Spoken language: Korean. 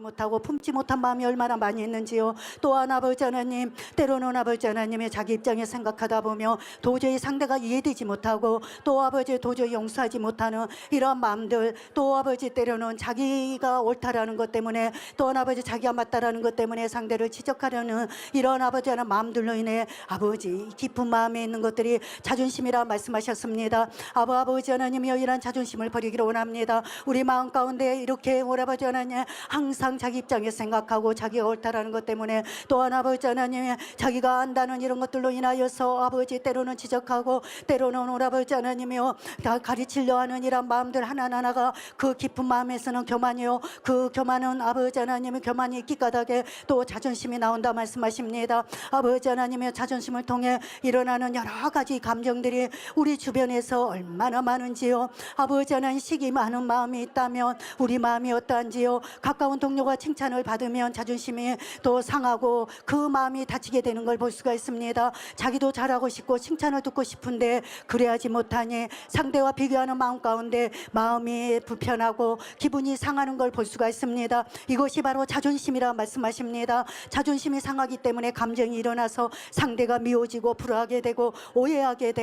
못하고 품지 못한 마음이 얼마나 많이 있는지요. 또한 아버지 하나님 때로는 아버지 하나님의 자기 입장에 생각하다 보며 도저히 상대가 이해되지 못하고 또 아버지 도저히 용서하지 못하는 이런 마음들 또 아버지 때로는 자기가 옳다라는 것 때문에 또한 아버지 자기가 맞다라는 것 때문에 상대를 지적하려는 이런 아버지 하는 마음들로 인해 아버지 깊은 마음에 있는 것들이 자존심이라 말씀하셨습니다. 아버 아버지 하나님이여 이런 자존심을 버리기를 원합니다. 우리 마음 가운데 이렇게 오아버지 하나님 항상 자기 입장에 생각하고 자기가 옳다라는 것 때문에 또한 아버지 하나님 자기가 안다는 이런 것들로 인하여서 아버지 때로는 지적하고 때로는 오라버지 하나님이여 다 가르치려 하는 이런 마음들 하나하나가 그 깊은 마음에서는 교만이요 그 교만은 아버지 하나님의 교만이 있기 까닭에 또 자존심이 나온다 말씀하십니다. 아버지 하나님의 자존심을 통해 일어나는 여러 가지 감정들이 우리 주변에서 얼마나 많은지요. 아버지 하나님 시기 많은 마음이 있다면 우리 마음이 어떠한지요. 가까운 동료가 칭찬을 받으면 자존심이 또 상하고 그 마음이 다치게 되는 걸 볼 수가 있습니다. 자기도 잘하고 싶고 칭찬을 듣고 싶은데 그래야지 못하니 상대와 비교하는 마음 가운데 마음이 불편하고 기분이 상하는 걸 볼 수가 있습니다. 이것이 바로 자존심이라 말씀하십니다. 자존심이 상하기 때문에 감정이 일어나서 상대가 미워지고 불화하게 되고 오해하게 되고